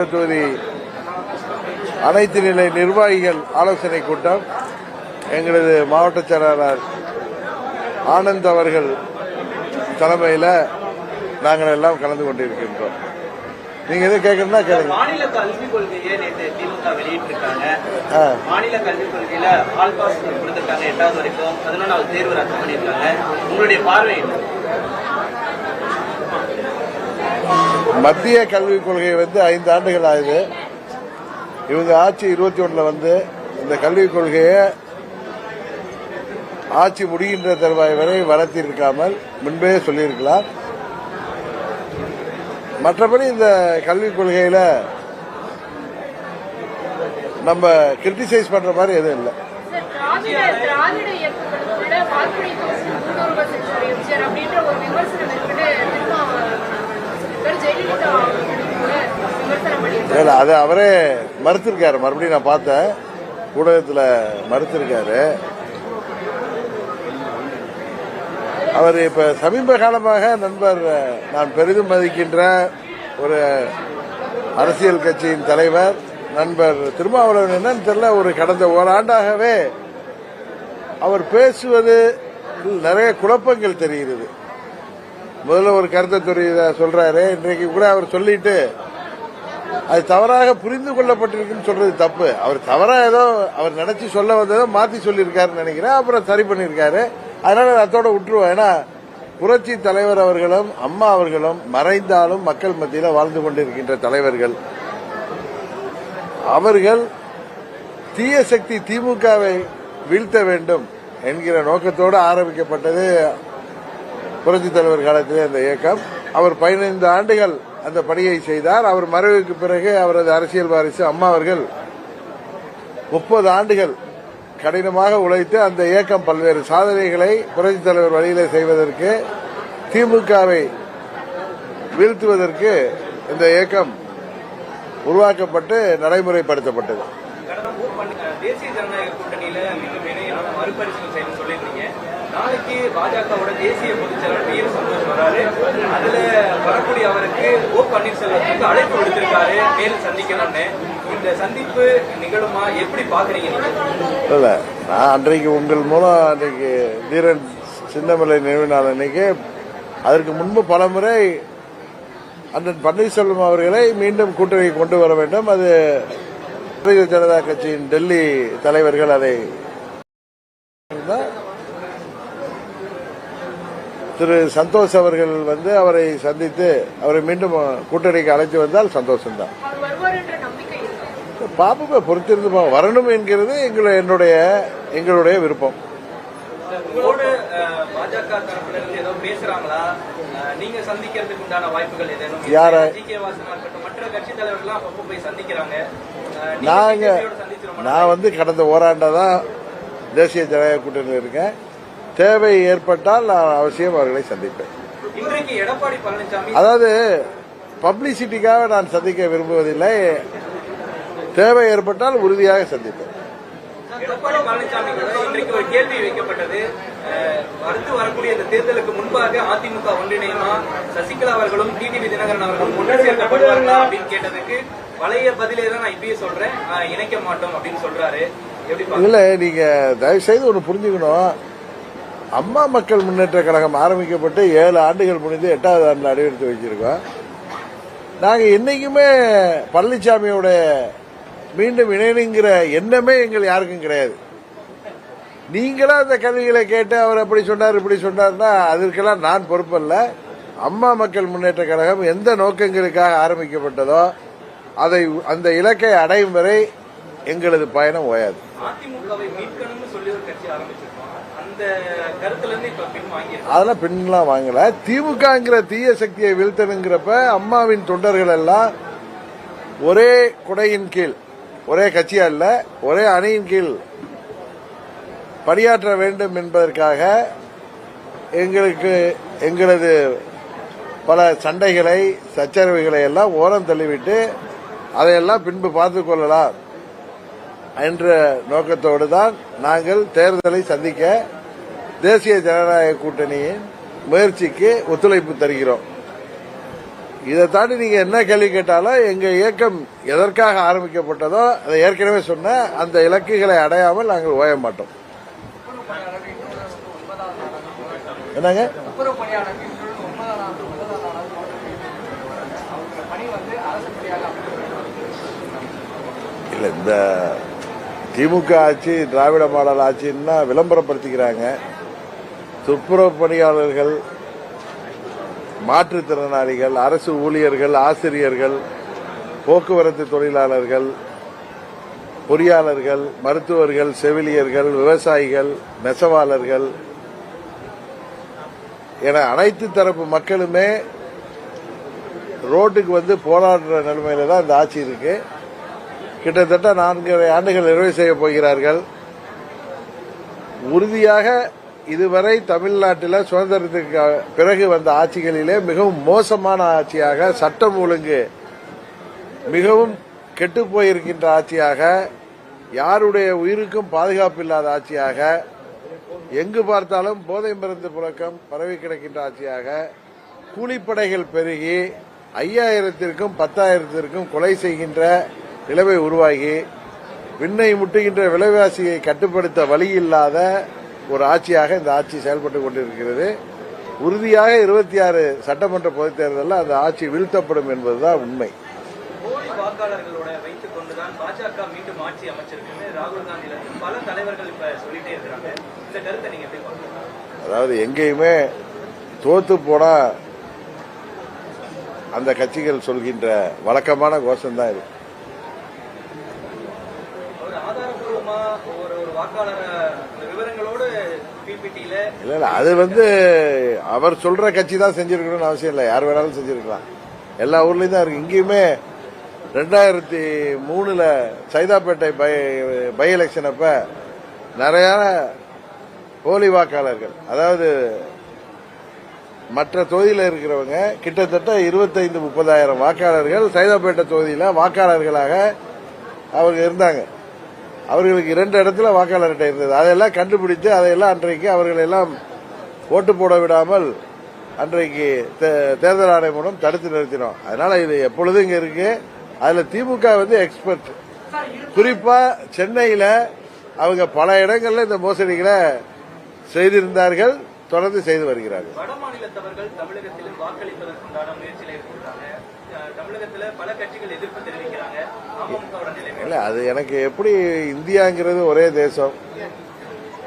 தொகுதி அனைத்து நிலை நிர்வாகிகள் ஆலோசனை கூட்டம். எங்களது மாவட்ட செயலாளர் ஆனந்த் அவர்கள் தலைமையில் நாங்கள் எல்லாம் கலந்து கொண்டிருக்கின்றோம். நீங்க எதுவும் கேட்கணும்னா கேளுங்க. மாநில கல்விக் கொள்கையை நேற்று திமுக வெளியிட்டிருக்காங்க. மாநில கல்விக் கொள்கையில ஆல் பாஸ் கொடுத்திருக்காங்க எட்டாவது வரைக்கும். பதினொன்றாவது தேர்வு ரத்து பண்ணியிருக்காங்க. உங்களுடைய பார்வை மத்திய கல்விக் கொள்கை வந்து ஐந்து ஆண்டுகள் ஆகுது. இவங்க ஆட்சி இருபத்தி ஒன்றில் வந்து இந்த கல்விக் கொள்கையை ஆட்சி முடிகின்ற தருவாய் வரை வளர்த்திருக்காமல் முன்பே சொல்லியிருக்கலாம். மற்றபடி இந்த கல்விக் கொள்கையில நம்ம கிரிட்டிசைஸ் பண்ற மாதிரி எதுவும் இல்லை. திராவிட இயக்கங்களுக்குள்ள முன்னோர்கள் எம்ஜிஆர் அப்படின்ற ஒரு விமர்சனம் இருக்குன்னு திருமாவளவன் சொல்லியிருக்காரு ஜெயலலிதா அவர்கள் கூட விமர்சனம் பண்ணியிருக்காரு இல்லை அது அவரே மறுத்திருக்காரு. மறுபடியும் நான் பார்த்தேன். ஊடகத்தில் மறுத்திருக்காரு. அவர் இப்ப சமீப காலமாக நண்பர் நான் பெரிதும் மதிக்கின்ற ஒரு அரசியல் கட்சியின் தலைவர் நண்பர் திருமாவளவன் என்னன்னு தெரியல ஒரு கடந்த ஓராண்டாகவே அவர் பேசுவது நிறைய குழப்பங்கள் தெரிகிறது. முதல்ல ஒரு கருத்தை தெரியுத சொல்றாரு. இன்றைக்கு கூட அவர் சொல்லிட்டு அது தவறாக புரிந்து கொள்ளப்பட்டிருக்குன்னு சொல்றது தப்பு. அவர் தவறா ஏதோ அவர் நினைச்சு சொல்ல வந்ததோ மாத்தி சொல்லியிருக்காருன்னு நினைக்கிறேன். அப்புறம் சரி பண்ணியிருக்காரு. அதனால அதோட விட்டுருவோம் ஏன்னா புரட்சி தலைவர் அவர்களும் அம்மா அவர்களும் மறைந்தாலும் மக்கள் மத்தியில் வாழ்ந்து கொண்டிருக்கின்ற தலைவர்கள். அவர்கள் தீய சக்தி திமுகவை வீழ்த்த வேண்டும் என்கிற நோக்கத்தோடு ஆரம்பிக்கப்பட்டது புரட்சி தலைவர் காலத்திலே அந்த இயக்கம். அவர் பதினைந்து ஆண்டுகள் அந்த பணியை செய்தார். அவர் மறைவுக்கு பிறகு அவரது அரசியல் வாரிசு அம்மா அவர்கள் முப்பது ஆண்டுகள் கடினமாக உழைத்து அந்த இயக்கம் பல்வேறு சாதனைகளை புரட்சி தலைவர் வழியிலே செய்வதற்கு திமுகவை வீழ்த்துவதற்கு இந்த இயக்கம் உருவாக்கப்பட்டு நடைமுறைப்படுத்தப்பட்டது. தேசிய ஜனநாயக கூட்டணியில மறுபரிசீலனை நாளைக்கு பாஜகவோட தேசிய பொதுச்செயலாளர் டி எம் சந்தோஷ் வராரு. அதுல வரக்கூடிய அவருக்கு ஓ பன்னீர்செல்வத்துக்கு அழைப்பு விடுத்திருக்காரு. நேரில் சந்திக்கணும்னு இந்த சந்திப்பு நிகழுமா? எப்படி பாக்குறீங்க இல்ல நான் அன்றைக்கு உங்கள் மூலம் அன்றைக்கு தீரன் சின்னமலை நினைவு நாள் அன்னைக்கு அதற்கு முன்பு பலமுறை அண்ணன் பன்னீர்செல்வம் அவர்களை மீண்டும் கூட்டணி கொண்டு வர வேண்டும். அது பாரதிய ஜனதா கட்சியின் டெல்லி தலைவர்கள் அதை திரு சந்தோஷ் அவர்கள் வந்து அவரை சந்தித்து அவரை மீண்டும் கூட்டணிக்கு அழைத்து வந்தால் சந்தோஷம்தான். அவர் வருவார் என்ற நம்பிக்கை இருக்கு பாப்பா பொறுத்திருந்து பா- வரணும் என்கிறது எங்களை என்னுடைய எங்களுடைய விருப்பம். யார? நீங்க? நான் வந்து கடந்த ஓராண்டா தான் தேசிய ஜனநாயக கூட்டணியில் இருக்கேன். தேவை ஏற்பட்டால் நான் அவசியம் அவர்களை சந்திப்பேன். அதாவது பப்ளிசிட்டிக்காக நான் சந்திக்க விரும்புவதில்லை. தேவை ஏற்பட்டால் உறுதியாக சந்திப்பேன். எடப்பாடி பழனிசாமி கூட இன்றைக்கு ஒரு கேள்வி வைக்கப்பட்டது. அஹ், அடுத்து வரக்கூடிய இந்த தேர்தலுக்கு முன்பாக அதிமுக ஒன்றிணையுமா? சசிகலா அவர்களும் டிடிவி தினகரன் அவர்களும் ஒன்று சேர்க்கப்படுவார்களா அப்படின்னு கேட்டதுக்கு பழைய பதிலே தான் நான் இப்பயே சொல்றேன். அஹ், இணைக்க மாட்டோம் அப்படின்னு சொல்றாரு. எப்படி பாக்குறீங்க? இல்ல நீங்க தயவு செய்து ஒன்று புரிஞ்சுக்கணும். அம்மா மக்கள் முன்னேற்ற கழகம் ஆரம்பிக்கப்பட்டு ஏழு ஆண்டுகள் முடிந்து எட்டாவது ஆண்டில் அடிவெடுத்து வச்சிருக்கோம் நாங்க என்றைக்குமே பழனிசாமியோட மீண்டும் இணையணுங்கிற எண்ணமே எங்கள் யாருக்கும் கிடையாது. நீங்களா அந்த கல்விகளை கேட்டு அவர் அப்படி சொன்னார் இப்படி சொன்னார்னா அதற்கெல்லாம் நான் பொறுப்பல்ல. அம்மா மக்கள் முன்னேற்ற கழகம் எந்த நோக்கங்களுக்காக ஆரம்பிக்கப்பட்டதோ அதை அந்த இலக்கை அடையும் வரை எங்களது பயணம் ஓயாது. அதெல்லாம் பின்லாம் வாங்கல. திமுகங்கிற தீய சக்தியை வீழ்த்தணுங்கிறப்ப அம்மாவின் தொண்டர்கள் எல்லாம் ஒரே குடையின் கீழ் ஒரே கட்சியா இல்ல ஒரே அணியின் கீழ் பணியாற்ற வேண்டும் என்பதற்காக எங்களுக்கு எங்களது பல சண்டைகளை சச்சரவுகளை எல்லாம் ஓரம் தள்ளிவிட்டு அதையெல்லாம் பின்பு பார்த்துக் கொள்ளலாம் என்ற நோக்கத்தோடு தான் நாங்கள் தேர்தலை சந்திக்க தேசிய ஜனநாயக கூட்டணியின் முயற்சிக்கு ஒத்துழைப்பு தருகிறோம். இதை தாண்டி நீங்க என்ன கேள்வி கேட்டாலும் எங்க இயக்கம் எதற்காக ஆரம்பிக்கப்பட்டதோ அதை ஏற்கனவே சொன்ன அந்த இலக்குகளை அடையாமல் நாங்கள் ஓய மாட்டோம். என்னங்க? இல்ல இந்த திமுக ஆட்சி திராவிட மாடல் ஆட்சின்னா விளம்பரப்படுத்திக்கிறாங்க. துப்புரவு பணியாளர்கள் மாற்றுத்திறனாளிகள் அரசு ஊழியர்கள் ஆசிரியர்கள் போக்குவரத்து தொழிலாளர்கள் பொறியாளர்கள் மருத்துவர்கள் செவிலியர்கள் விவசாயிகள் நெசவாளர்கள் என அனைத்து தரப்பு மக்களுமே ரோட்டுக்கு வந்து போராடுற நிலைமையில தான் இந்த ஆட்சி இருக்கு. கிட்டத்தட்ட நான்கரை ஆண்டுகள் நிறைவு செய்ய போகிறார்கள். உறுதியாக இதுவரை தமிழ்நாட்டில் சுதந்திரத்துக்கு பிறகு வந்த ஆட்சிகளிலே மிகவும் மோசமான ஆட்சியாக சட்டம் ஒழுங்கு மிகவும் கெட்டு போயிருக்கின்ற ஆட்சியாக யாருடைய உயிருக்கும் பாதுகாப்பு இல்லாத ஆட்சியாக எங்கு பார்த்தாலும் போதை மருந்து புழக்கம் பரவி கிடக்கின்ற ஆட்சியாக கூலிப்படைகள் பெருகி ஐயாயிரத்திற்கும் பத்தாயிரத்திற்கும் கொலை செய்கின்ற நிலைமை உருவாகி விண்ணை முட்டுகின்ற விலைவாசியை கட்டுப்படுத்த வழி இல்லாத ஒரு ஆட்சியாக இந்த ஆட்சி செயல்பட்டு கொண்டிருக்கிறது. உறுதியாக இருபத்தி ஆறு சட்டமன்ற பொதுத் தேர்தலில் அந்த ஆட்சி வீழ்த்தப்படும் என்பதுதான் உண்மை. போலி வாக்காளர்களோட வைத்துக் கொண்டுதான் பாஜக மீண்டும் ஆட்சி அமைச்சிருக்குன்னு ராகுல் காந்தில இருந்து பல தலைவர்கள் இப்ப சொல்லிட்டே இருக்கிறாங்க. இந்த கருத்தை நீங்க எப்படி பாக்குறீங்க அதாவது எங்கேயுமே தோத்து போனா அந்த கட்சிகள் சொல்கின்ற வழக்கமான கோஷம்தான் இது ஒரு ஆதாரப்பூர்வமா ஒரு ஒரு வாக்காளர் விவரங்களோடு பிபிடியில இல்ல இல்ல அது வந்து அவர் சொல்ற கட்சி தான் செஞ்சிருக்கணும்னு அவசியம் இல்லை. யார் வேணாலும் செஞ்சிருக்கலாம். எல்லா ஊர்லயும் தான் இருக்கு. இங்கேயுமே ரெண்டாயிரத்தி மூணுல சைதாப்பேட்டை பை பை எலெக்ஷன் அப்ப நிறைய போலி வாக்காளர்கள் அதாவது மற்ற தொகுதியில் இருக்கிறவங்க கிட்டத்தட்ட இருபத்தைந்து முப்பதாயிரம் வாக்காளர்கள் சைதாப்பேட்டை தொகுதியில் வாக்காளர்களாக அவங்க இருந்தாங்க. அவர்களுக்கு இரண்டு இடத்துல வாக்காளர் அட்டை இருந்தது. அதையெல்லாம் கண்டுபிடித்து அதையெல்லாம் அன்றைக்கு அவர்கள் எல்லாம் ஓட்டு போட விடாமல் அன்றைக்கு தே- தேர்தல் ஆணையம் மூலம் தடுத்து நிறுத்தினோம். அதனால இது எப்பொழுதும் இங்க இருக்கு. அதுல திமுக வந்து எக்ஸ்பர்ட் குறிப்பா சென்னையில அவங்க பல இடங்கள்ல இந்த மோசடிகளை செய்திருந்தார்கள் தொடர்ந்து செய்து வருகிறார்கள். வட பல கட்சிகள் எதிர்ப்பு தெரிவிக்கிறாங்க. இல்ல அது எனக்கு எப்படி இந்தியாங்கிறது ஒரே தேசம்.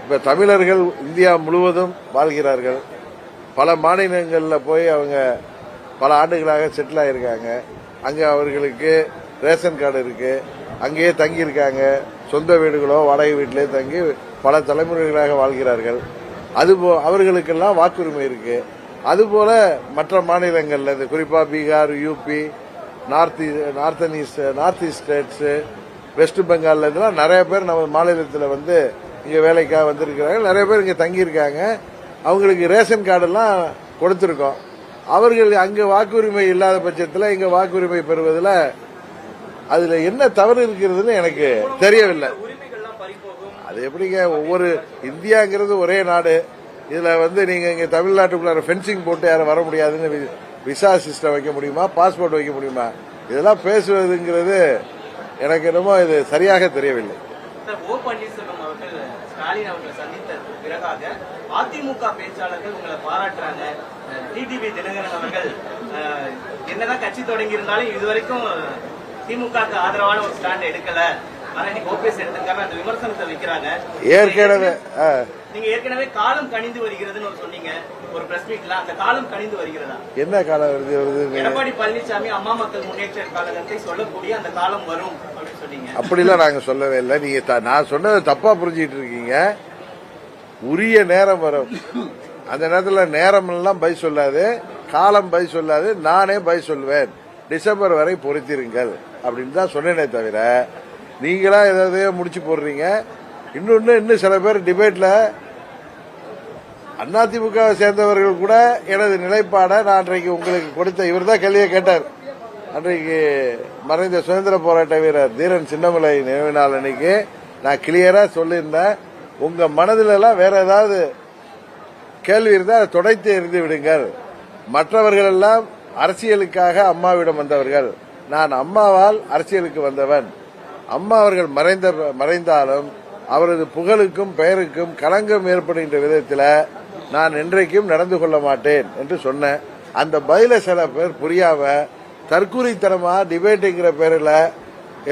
இப்ப தமிழர்கள் இந்தியா முழுவதும் வாழ்கிறார்கள். பல மாநிலங்களில் போய் அவங்க பல ஆண்டுகளாக செட்டில் ஆயிருக்காங்க. அங்க அவர்களுக்கு ரேஷன் கார்டு இருக்கு. அங்கேயே தங்கியிருக்காங்க. சொந்த வீடுகளோ வாடகை வீட்டிலே தங்கி பல தலைமுறைகளாக வாழ்கிறார்கள். அதுபோ அவர்களுக்கெல்லாம் வாக்குரிமை இருக்கு. அதுபோல மற்ற மாநிலங்கள்ல இந்த குறிப்பா Bihar UP north northern east north east states west பெங்கால்ல இதெல்லாம் நிறைய பேர் நம்ம மாநிலத்தில் வந்து இங்கே வேலைக்காக வந்திருக்கிறாங்க. நிறைய பேர் இங்கே தங்கியிருக்காங்க. அவங்களுக்கு ரேஷன் கார்டெல்லாம் கொடுத்துருக்கோம். அவர்கள் அங்கே வாக்குரிமை இல்லாத பட்சத்தில் இங்கே வாக்குரிமை பெறுவதில் அதில் என்ன தவறு இருக்கிறதுன்னு எனக்கு தெரியவில்லை. அது எப்படிங்க? ஒவ்வொரு இந்தியாங்கிறது ஒரே நாடு. இதில் வந்து நீங்கள் இங்கே தமிழ்நாட்டுக்குள்ளார ஃபென்சிங் போட்டு யாரும் வர முடியாதுன்னு விசா சிஸ்டம் வைக்க முடியுமா? பாஸ்போர்ட் வைக்க முடியுமா? இதெல்லாம் பேசுவதுங்கிறது எனக்கு என்னமோ இது சரியாக தெரியவில்லை. ஸ்டாலின் அவர்களை சந்தித்த பிறகாக அதிமுக பேச்சாளர்கள் உங்களை பாராட்டுறாங்க. டிடிவி தினகரன் அவர்கள் என்னதான் கட்சி தொடங்கி இருந்தாலும் இதுவரைக்கும் திமுக ஆதரவான ஒரு ஸ்டாண்ட் எடுக்கல. ஏற்கனவே நீங்க ஏற்கனவே காலம் கணிந்து வருகிறதுன்னு ஒரு சொன்னீங்க ஒரு பிரஸ் மீட்ல அந்த காலம் கணிந்து வருகிறதா? என்ன காலம் வருது வருதுன்னு எடப்பாடி பழனிசாமி அம்மா மக்கள் முன்னேற்ற கழகத்தை சொல்லக்கூடிய அந்த காலம் வரும் அப்படின்னு சொன்னீங்க. அப்படிலாம் நாங்க சொல்லவே இல்லை. நீங்க நான் சொன்னதை தப்பா புரிஞ்சிட்டு இருக்கீங்க. உரிய நேரம் வரும். அந்த நேரத்துல நேரம் எல்லாம் பை சொல்லாது. காலம் பை சொல்லாது. நானே பை சொல்வேன். டிசம்பர் வரை பொறுத்திருங்கள். அப்படின்னு தான் சொன்னேனே தவிர நீங்களா ஏதாவது முடிச்சு போடுறீங்க. இன்னொன்னு இன்னும் சில பேர் டிபேட்ல அதிமுக சேர்ந்தவர்கள் கூட எனது நிலைப்பாடை நான் அன்றைக்கு உங்களுக்கு கொடுத்த இவர் தான் கேள்வியை கேட்டார். அன்றைக்கு மறைந்த சுதந்திர போராட்ட வீரர் தீரன் சின்னமலை நினைவு நாள் அன்னைக்கு நான் கிளியரா சொல்லியிருந்தேன். உங்க மனதில் எல்லாம் வேற ஏதாவது கேள்வி இருந்தால் அதை துடைத்து இருந்து விடுங்கள். மற்றவர்கள் எல்லாம் அரசியலுக்காக அம்மாவிடம் வந்தவர்கள். நான் அம்மாவால் அரசியலுக்கு வந்தவன். அம்மா அவர்கள் மறைந்த மறைந்தாலும் அவரது புகழுக்கும் பெயருக்கும் களங்கம் ஏற்படுகின்ற விதத்தில் நான் என்றைக்கும் நடந்து கொள்ள மாட்டேன் என்று சொன்னேன் அந்த பதில சில பேர் புரியாம தற்கூரித்தனமா டிபேட்டுங்கிற பேரில்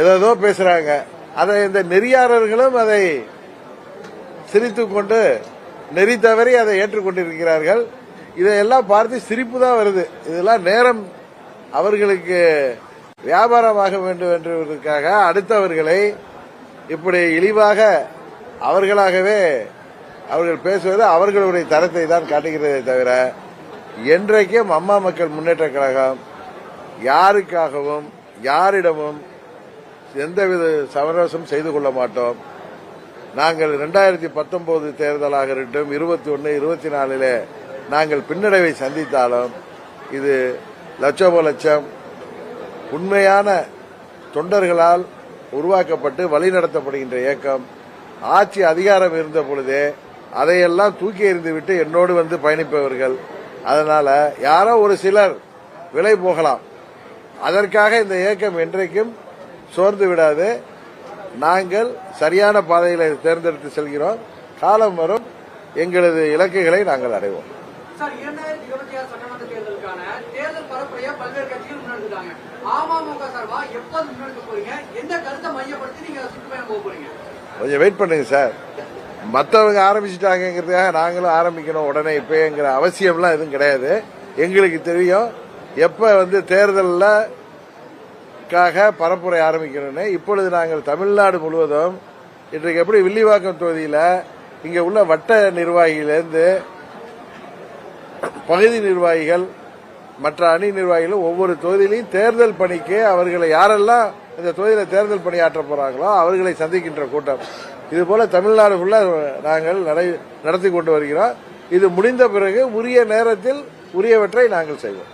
ஏதோ பேசுறாங்க. அதை இந்த நெறியாளர்களும் அதை சிரித்து கொண்டு நெறி தவறி அதை ஏற்றுக்கொண்டிருக்கிறார்கள். இதையெல்லாம் பார்த்து சிரிப்பு தான் வருது. இதெல்லாம் நேரம் அவர்களுக்கு வியாபாரமாக வேண்டும் என்பதற்காக அடுத்தவர்களை இப்படி இழிவாக அவர்களாகவே அவர்கள் பேசுவது அவர்களுடைய தரத்தை தான் காட்டுகிறதே தவிர என்றைக்கும் அம்மா மக்கள் முன்னேற்ற கழகம் யாருக்காகவும் யாரிடமும் எந்தவித சமரசம் செய்து கொள்ள மாட்டோம். நாங்கள் இரண்டாயிரத்தி பத்தொன்பது தேர்தலாக இருக்கட்டும் இருபத்தி ஒன்று இருபத்தி நாலில் நாங்கள் பின்னடைவை சந்தித்தாலும் இது லட்சமோ லட்சம் உண்மையான தொண்டர்களால் உருவாக்கப்பட்டு வழிநடத்தப்படுகின்ற இயக்கம் ஆட்சி அதிகாரம் இருந்த பொழுதே அதையெல்லாம் தூக்கி எறிந்துவிட்டு என்னோடு வந்து பயணிப்பவர்கள். அதனால யாரோ ஒரு சிலர் விலை போகலாம். அதற்காக இந்த இயக்கம் என்றைக்கும் சோர்ந்து விடாது. நாங்கள் சரியான பாதையில் தேர்ந்தெடுத்து செல்கிறோம். காலம் வரும். எங்களது இலக்குகளை நாங்கள் அடைவோம். சார் இரண்டாயிரத்தி இருபத்தி ஆறு சட்டமன்ற தேர்தலுக்கான தேர்தல் பரப்புரையை பல்வேறு கட்சிகள் முன்னெடுத்துட்டாங்க. அமமுக சார்பா எப்போது முன்னெடுக்க போறீங்க? எந்த கருத்தை மையப்படுத்தி நீங்க சுற்றுப்பயணம் போக போறீங்க? கொஞ்சம் வெயிட் பண்ணுங்க சார். மற்றவங்க ஆரம்பிச்சிட்டாங்கிறதுக்காக நாங்களும் ஆரம்பிக்கணும் உடனே இப்பங்கிற அவசியம்லாம் எதுவும் கிடையாது. எங்களுக்கு தெரியும் எப்போ வந்து தேர்தலில் பரப்புரை ஆரம்பிக்கணும்னு. இப்பொழுது நாங்கள் தமிழ்நாடு முழுவதும் இன்றைக்கு எப்படி வில்லிவாக்கம் தொகுதியில் இங்கே உள்ள வட்ட நிர்வாகியிலேருந்து பகுதி நிர்வாகிகள் மற்ற அணி நிர்வாகிகள் ஒவ்வொரு தொகுதியிலையும் தேர்தல் பணிக்கு அவர்களை யாரெல்லாம் இந்த தொகுதியில் தேர்தல் பணியாற்ற போறாங்களோ அவர்களை சந்திக்கின்ற கூட்டம். இது போல தமிழ்நாடு ஃபுல்லா நாங்கள் நடை- நடத்தி கொண்டு வருகிறோம். இது முடிந்த பிறகு உரிய நேரத்தில் உரியவற்றை நாங்கள் செய்வோம்.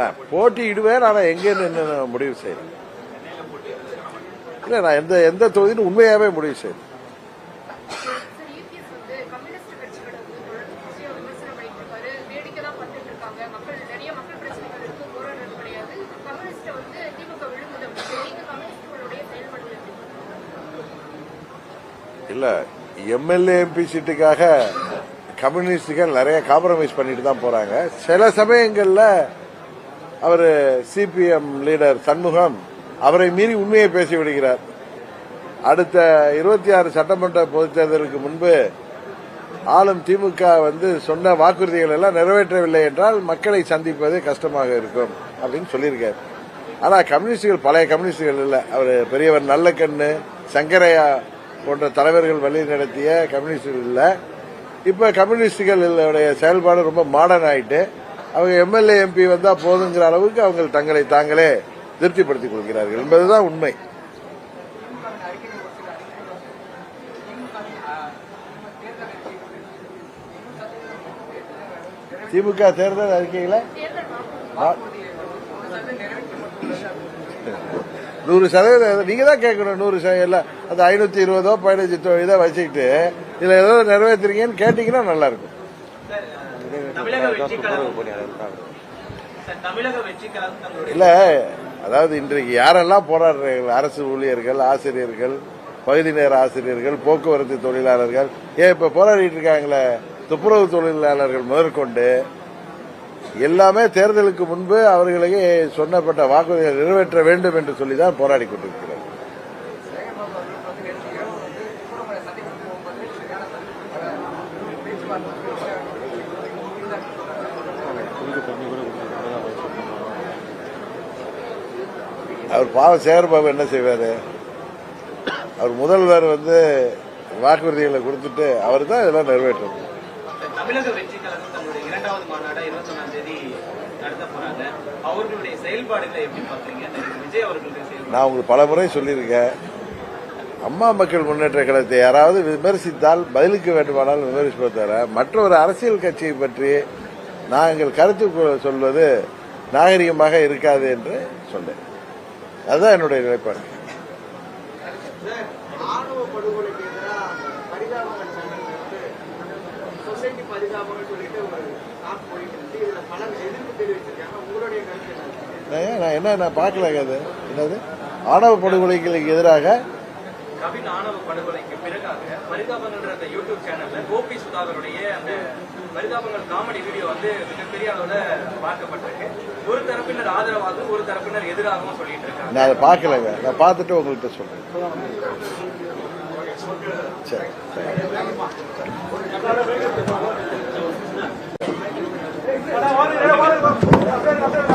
நான் போட்டியிடுவேன் ஆனா எங்க நின்று முடிவு செய்யணும்? இல்ல நான் எந்த எந்த தொகுதின்னு உண்மையாவே முடிவு செய்யணும் சார் இபிஎஸ் வந்து கம்யூனிஸ்ட் கட்சிகளை வந்து தொடர்ச்சியா விமர்சனம் பண்ணிட்டு இருக்காரு வேடிக்கை தான் பண்ணிட்டு இருக்காங்க மக்கள் நிறைய மக்கள் பிரச்சனைகள் இருக்கு போராடுறது கிடையாது கம்யூனிஸ்ட வந்து திமுக விழுங்குதம் நீங்க கம்யூனிஸ்டுகளுடைய செயல்பாடுகள் எப்படி இல்ல எம்எல்ஏ எம்பி சீட்டுக்காக கம்யூனிஸ்டுகள் நிறைய காம்ப்ரமைஸ் பண்ணிட்டு தான் போறாங்க. சில சமயங்கள்ல அவர் சிபிஎம் லீடர் சண்முகம் அவரை மீறி உண்மையை பேசி விடுகிறார். அடுத்த இருபத்தி ஆறு சட்டமன்ற பொதுத் தேர்தலுக்கு முன்பு ஆளும் திமுக வந்து சொன்ன வாக்குறுதிகள் எல்லாம் நிறைவேற்றவில்லை என்றால் மக்களை சந்திப்பது கஷ்டமாக இருக்கும் அப்படின்னு சொல்லியிருக்காரு. ஆனா கம்யூனிஸ்டுகள் பழைய கம்யூனிஸ்டுகள் இல்லை. அவர் பெரியவர் நல்ல கண்ணு சங்கரையா போன்ற தலைவர்கள் வழி நடத்திய கம்யூனிஸ்டுகள் இல்ல. இப்ப கம்யூனிஸ்டுகளுடைய செயல்பாடு ரொம்ப மாடர்ன் ஆயிட்டு அவங்க எம்எல்ஏ எம்பி வந்தா போதுங்கிற அளவுக்கு அவங்க தங்களை தாங்களே திருப்திப்படுத்திக் கொள்கிறார்கள் என்பதுதான் உண்மை. திமுக தேர்தல் அறிக்கையில? நூறு சதவீதம் நீங்க தான் கேட்கணும் நூறு சதவீதம் அந்த ஐநூத்தி இருபதோ பதினஞ்சு இதை வச்சுக்கிட்டு இதுல ஏதோ நிறைவேற்றுறீங்கன்னு கேட்டீங்கன்னா நல்லா இருக்கும் இல்ல அதாவது இன்றைக்கு யாரெல்லாம் போராடுறார்கள்? அரசு ஊழியர்கள் ஆசிரியர்கள் பகுதி நேர ஆசிரியர்கள் போக்குவரத்து தொழிலாளர்கள். ஏன் இப்ப போராடிட்டு இருக்காங்களே? துப்புரவு தொழிலாளர்கள் முதற்கொண்டு எல்லாமே தேர்தலுக்கு முன்பு அவர்களுக்கு சொன்னப்பட்ட வாக்குறுதிகளை நிறைவேற்ற வேண்டும் என்று சொல்லி தான் போராடி கொண்டிருக்கிறார் அவர் பாவ சேகர்பாபு என்ன செய்வாரு? அவர் முதல்வர் வந்து வாக்குறுதிகளை கொடுத்துட்டு அவர் தான் இதெல்லாம் நிறைவேற்றணும். தமிழக வெற்றி கழகம் தன்னுடைய இரண்டாவது மாநாடு இருபத்தி நடத்த போறாங்க அவர்களுடைய செயல்பாடுகளை எப்படி பாக்குறீங்க விஜய் அவர்களுடைய செயல்பாடு. நான் உங்களுக்கு பல முறை சொல்லியிருக்கேன். அம்மா மக்கள் முன்னேற்ற கழகத்தை யாராவது விமர்சித்தால் பதிலுக்கு வேண்டுமானால் விமர்சிப்பதை தவிர மற்றொரு அரசியல் கட்சியை பற்றி நாங்கள் கருத்து சொல்வது நாகரிகமாக இருக்காது என்று சொன்னேன். அதுதான் என்னுடைய நிலைப்பாடு. பரிதாபங்கள் சொல்லிட்டு நான் என்ன நான் பார்க்கல அது? என்னது? ஆணவ படுகொலைகளுக்கு எதிராக கவின் ஆணவ படுகொலைக்கு பிறகாக பரிதாபங்கள்ன்ற அந்த யூடியூப் சேனல்ல கோபி சுதாகருடைய அந்த பரிதாபங்கள் காமெடி வீடியோ வந்து மிகப்பெரிய அளவுல பார்க்கப்பட்டிருக்கு. ஒரு தரப்பினர் ஆதரவாகவும் ஒரு தரப்பினர் எதிராகவும் சொல்லிட்டு இருக்காங்க. நான் அதை பார்க்கலங்க நான் பார்த்துட்டு உங்கள்கிட்ட சொல்றேன். சரி சரி. Para, vale, vale, vale, vale, vale, vale, vale.